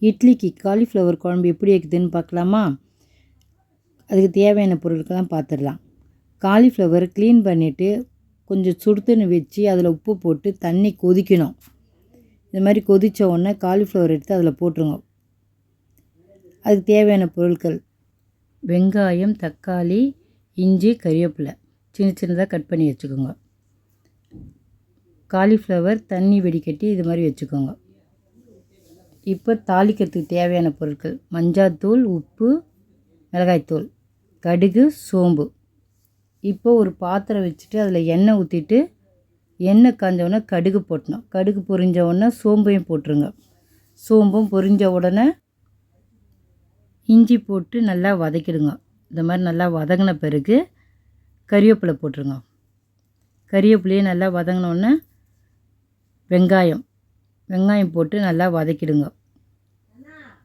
இட்லிக்கு காலிஃப்ளவர் குழம்பு எப்படி வைக்குதுன்னு பார்க்கலாமா? அதுக்கு தேவையான பொருட்கள்லாம் பார்த்துடலாம். காலிஃப்ளவர் க்ளீன் பண்ணிவிட்டு கொஞ்சம் சுடுதண்ணி வச்சு அதில் உப்பு போட்டு தண்ணி கொதிக்கணும். இந்த மாதிரி கொதித்த உடனே காலிஃப்ளவர் எடுத்து அதில் போட்டுருங்க. அதுக்கு தேவையான பொருட்கள் வெங்காயம் தக்காளி இஞ்சி கறிவேப்பிலை. சின்ன சின்னதாக கட் பண்ணி வச்சுக்கோங்க. காலிஃப்ளவர் தண்ணி வெடிக்கட்டி இது மாதிரி வச்சுக்கோங்க. இப்போ தாளிக்கிறதுக்கு தேவையான பொருட்கள் மஞ்சாத்தூள் உப்பு மிளகாய்த்தூள் கடுகு சோம்பு. இப்போ ஒரு பாத்திரம் வச்சுட்டு அதில் எண்ணெய் ஊற்றிட்டு எண்ணெய் காஞ்சவுடனே கடுகு போட்டணும். கடுகு பொரிஞ்ச உடனே சோம்பையும் போட்டுருங்க. சோம்பும் பொரிஞ்ச உடனே இஞ்சி போட்டு நல்லா வதக்கிடுங்க. இந்த மாதிரி நல்லா வதங்கின பிறகு கறிவேப்பிலை போட்டுருங்க. கறிவேப்பிலையே நல்லா வதங்கினோடனே வெங்காயம் வெங்காயம் போட்டு நல்லா வதக்கிடுங்க.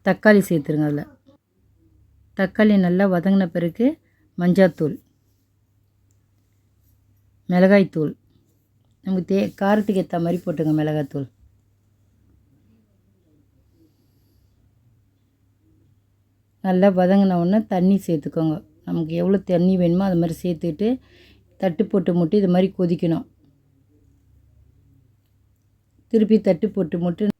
தக்காளி சேர்த்துருங்க அதில். தக்காளி நல்லா வதங்கின பிறகு மஞ்சாத்தூள் மிளகாய்த்தூள். நமக்கு தே காரத்துக்கு ஏற்ற மாதிரி போட்டுங்க மிளகாய்த்தூள். நல்லா வதங்கின உடனே தண்ணி சேர்த்துக்கோங்க. நமக்கு எவ்வளோ தண்ணி வேணுமோ அது மாதிரி சேர்த்துட்டு தட்டு போட்டு முட்டி இது மாதிரி கொதிக்கணும். திருப்பி தட்டு போட்டு மட்டும்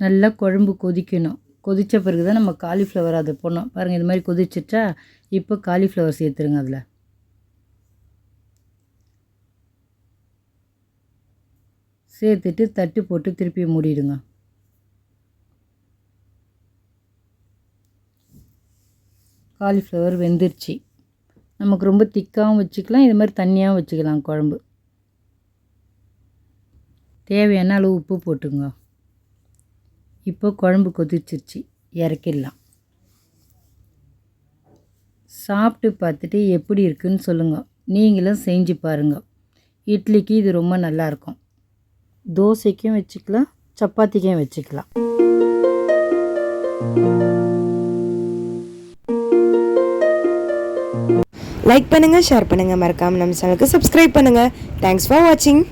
நல்லா குழம்பு கொதிக்கணும். கொதித்த பிறகு தான் நம்ம காலிஃப்ளவர் அதை போடணும். பாருங்கள் இது மாதிரி கொதிச்சிட்டா இப்போ காலிஃப்ளவர் சேர்த்துருங்க அதில். சேர்த்துட்டு தட்டு போட்டு திருப்பி மூடிடுங்க. காலிஃப்ளவர் வெந்துருச்சு. நமக்கு ரொம்ப திக்காகவும் வச்சுக்கலாம் இது மாதிரி தண்ணியாகவும் வச்சுக்கலாம் குழம்பு. தேவையான அளவு உப்பு போட்டுங்க. இப்போ குழம்பு கொதிச்சிருச்சு இறக்கிடலாம். சாப்பிட்டு பார்த்துட்டு எப்படி இருக்குன்னு சொல்லுங்கள் நீங்களும் செஞ்சு பாருங்கள் இட்லிக்கு இது ரொம்ப நல்லாயிருக்கும். தோசைக்கும் வச்சுக்கலாம் சப்பாத்திக்கும் வச்சுக்கலாம். லைக் பண்ணுங்கள் ஷேர் பண்ணுங்கள் மறக்காமல் நம்ம சேனலுக்கு சப்ஸ்கிரைப் பண்ணுங்கள் தேங்க்ஸ் ஃபார் வாட்சிங்